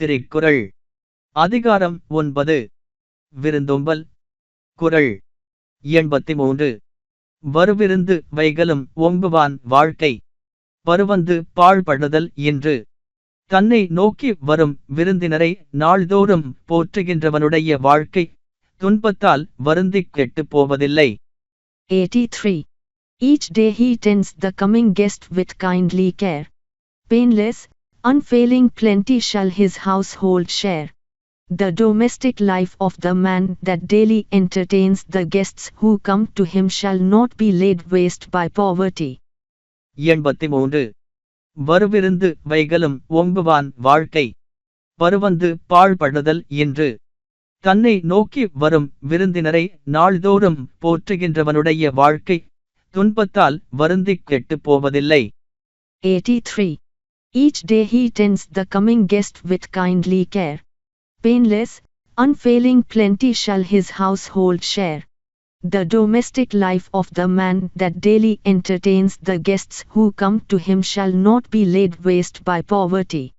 திரிக்குறள் அதிகாரம் ஒன்பது. விருந்தோம்பல். குரல். எண்பத்தி மூன்று வருவிருந்து வைகலும் ஓம்புவான் வாழ்க்கை. பருவந்து பாழ்படுதல் என்று தன்னை நோக்கி வரும் விருந்தினரை நாள்தோறும் போற்றுகின்றவனுடைய வாழ்க்கை துன்பத்தால் வருந்தி கெட்டுப் போவதில்லை. 83. Each day he tends the coming guest with kindly care. Painless, unfailing plenty shall his household share. The domestic life of the man that daily entertains the guests who come to him shall not be laid waste by poverty. எண்பத்தி மூன்று வருவிருந்து வைகலும் ஓம்புவான் வாழ்க்கை பருவந்து பாழ்படுதல் என்று தன்னை நோக்கி வரும் விருந்தினரை நாள்தோறும் போற்றுகின்றவனுடைய வாழ்க்கை துன்பத்தால் வருந்திக் கெட்டுப் போவதில்லை 83. Each day he tends the coming guest with kindly care. Painless, unfailing plenty shall his household share. The domestic life of the man that daily entertains the guests who come to him shall not be laid waste by poverty.